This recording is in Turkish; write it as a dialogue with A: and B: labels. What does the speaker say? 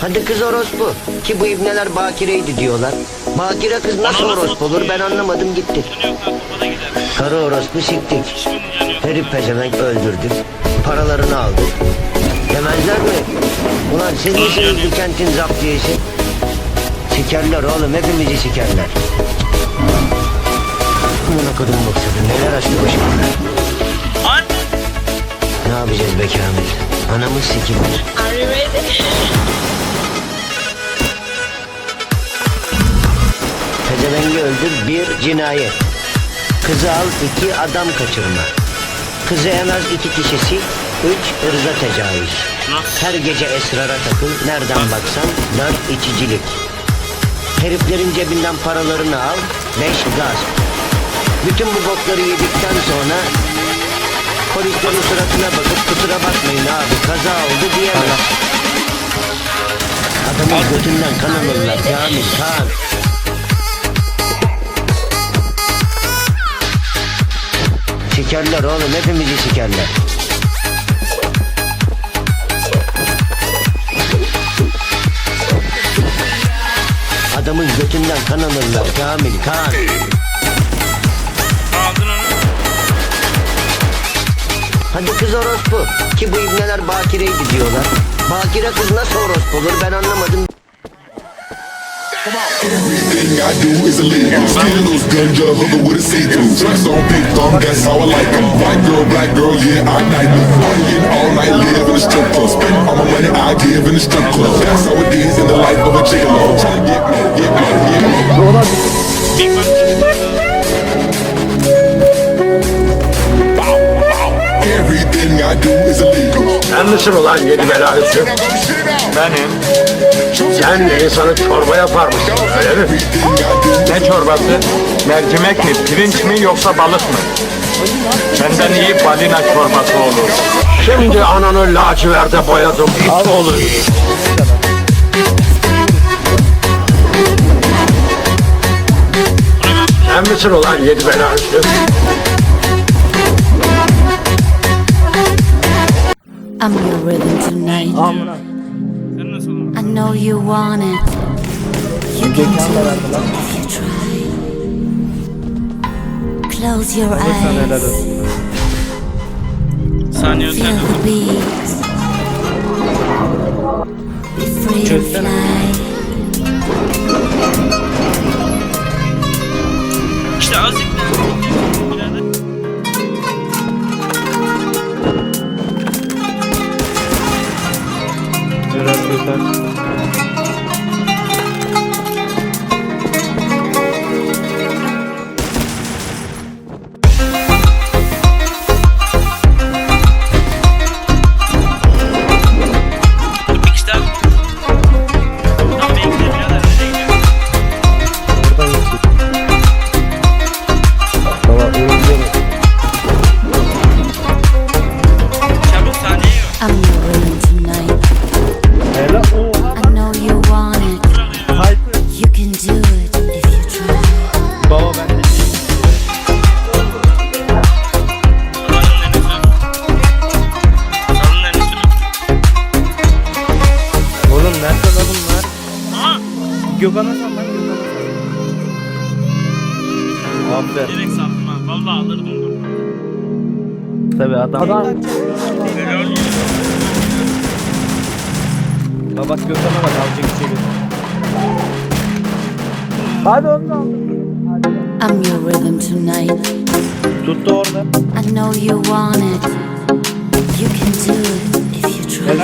A: Hadi kız orospu. Ki bu ibneler bakireydi diyorlar. Bakire kız nasıl orospu olur ben anlamadım gitti. Karı orospu siktik. Herif pezevenk öldürdük. Paralarını aldık. Demezler mi? Ulan siz misiniz bu kentin zaptiyesi? Sikerler oğlum hepimizi sikerler. Amına kodum boksadı neler açtı başıma.
B: Anne.
A: Ne yapacağız be Kamil? Anamız sikilir.
C: Are
A: Pezevengi öldür bir cinayet. Kızı al iki adam kaçırma. Kızı en az iki kişisi üç ırza tecavüz. Her gece esrara takıl nereden baksan dört içicilik. Heriflerin cebinden paralarını al beş gasp. Bütün bu bokları yedikten sonra polislerin suratına bakıp kusura bakmayın abi kaza oldu diyemez. Adamın götünden kan alırlar Kamil kan. Sikerler oğlum hepimizi sikerler. Adamın götünden kan alırlar Kamil kan. Hadi kız orospu. Ki bu ibneler bakireydi diyorlar. Bakire kız nasıl orospu olur ben anlamadım.
D: Everything I do is illegal. Skittles, ganja, hooker with a see-through. Tracks on big thumb, that's how I like 'em. White girl, black girl, yeah, I night them. Partying all night, live in a strip club. Spend all my money I give in a strip club. That's how it is in the life of a gigolo. Tryna get me, get me, get me. Everything I do is illegal.
E: Sen misin ulan yedi bela üstü?
B: Benim.
E: Sen insanı çorba yaparmışsın öyle mi?
F: Ne çorbası? Mercimek mi, pirinç mi yoksa balık mı? Senden iyi balina çorbası olur.
E: Şimdi ananı laciverde boyadım. Al olur. Sen misin ulan yedi bela üstü?
G: I'm your rhythm tonight.
B: Sen nasıl oğlum?
G: I know you want it. You can do it if you try. Close your eyes. Feel the beat. Be free to fly.
B: İşte azıcık
H: Gökhan'a sal lan Gökhan'a sal. Aferin.
B: Direkt saldım ha. Vallahi alırdım bunu.
H: Tabi adam. Adam. Bak Gökhan'a bak alacak içeri. Hadi onu da.
G: I'm your rhythm tonight.
H: Tuttu orada.
G: I know you want it. You can do it if you try.